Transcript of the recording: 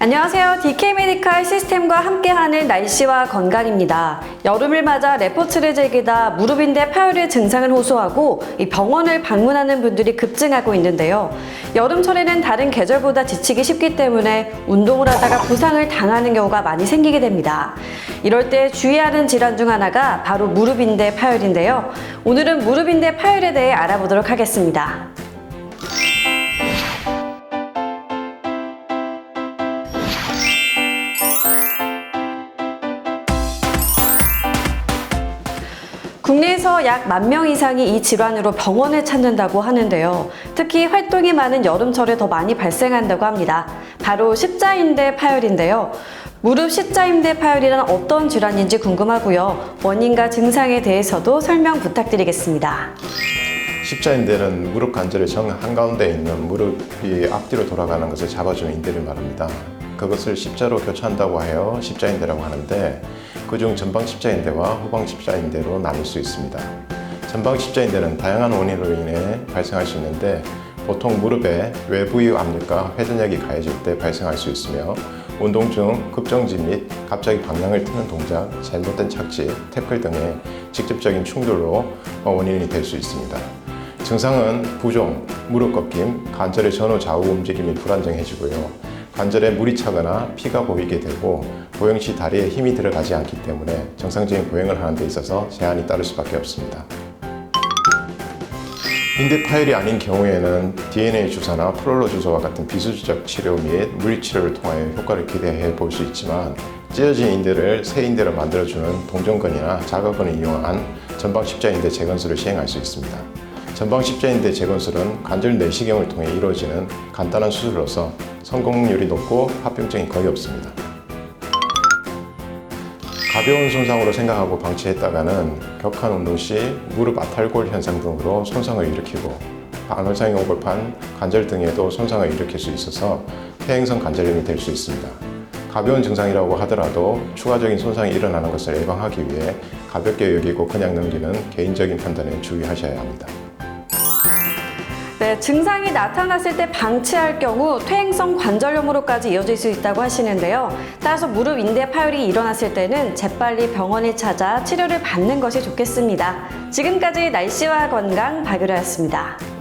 안녕하세요. DK 메디칼 시스템과 함께하는 날씨와 건강입니다. 여름을 맞아 레포츠를 즐기다 무릎인대 파열의 증상을 호소하고 이 병원을 방문하는 분들이 급증하고 있는데요. 여름철에는 다른 계절보다 지치기 쉽기 때문에 운동을 하다가 부상을 당하는 경우가 많이 생기게 됩니다. 이럴 때 주의하는 질환 중 하나가 바로 무릎인대 파열인데요. 오늘은 무릎인대 파열에 대해 알아보도록 하겠습니다. 국내에서 약 만 명 이상이 이 질환으로 병원을 찾는다고 하는데요. 특히 활동이 많은 여름철에 더 많이 발생한다고 합니다. 바로 십자인대 파열인데요. 무릎 십자인대 파열이란 어떤 질환인지 궁금하고요. 원인과 증상에 대해서도 설명 부탁드리겠습니다. 십자인대는 무릎 관절의 정 한가운데 있는 무릎이 앞뒤로 돌아가는 것을 잡아주는 인대를 말합니다. 그것을 십자로 교차한다고 하여 십자인대라고 하는데 그중 전방 십자인대와 후방 십자인대로 나눌 수 있습니다. 전방 십자인대는 다양한 원인으로 인해 발생할 수 있는데 보통 무릎에 외부의 압력과 회전력이 가해질 때 발생할 수 있으며 운동 중 급정지 및 갑자기 방향을 트는 동작, 잘못된 착지, 태클 등의 직접적인 충돌로 원인이 될 수 있습니다. 증상은 부종, 무릎 꺾임, 관절의 전후 좌우 움직임이 불안정해지고요. 관절에 물이 차거나 피가 보이게 되고 보행 시 다리에 힘이 들어가지 않기 때문에 정상적인 보행을 하는 데 있어서 제한이 따를 수밖에 없습니다. 인대 파열이 아닌 경우에는 DNA 주사나 프롤로 주사와 같은 비수지적 치료 및 물리치료를 통하여 효과를 기대해 볼 수 있지만 찢어진 인대를 새 인대로 만들어주는 동정근이나 자가근을 이용한 전방 십자인대 재건술을 시행할 수 있습니다. 전방 십자인대 재건술은 관절 내시경을 통해 이루어지는 간단한 수술로서 성공률이 높고 합병증이 거의 없습니다. 가벼운 손상으로 생각하고 방치했다가는 격한 운동 시 무릎 아탈골 현상 등으로 손상을 일으키고 반월상이 오골판, 관절 등에도 손상을 일으킬 수 있어서 퇴행성 관절염이 될 수 있습니다. 가벼운 증상이라고 하더라도 추가적인 손상이 일어나는 것을 예방하기 위해 가볍게 여기고 그냥 넘기는 개인적인 판단에 주의하셔야 합니다. 네, 증상이 나타났을 때 방치할 경우 퇴행성 관절염으로까지 이어질 수 있다고 하시는데요. 따라서 무릎 인대 파열이 일어났을 때는 재빨리 병원에 찾아 치료를 받는 것이 좋겠습니다. 지금까지 날씨와 건강 박유라였습니다.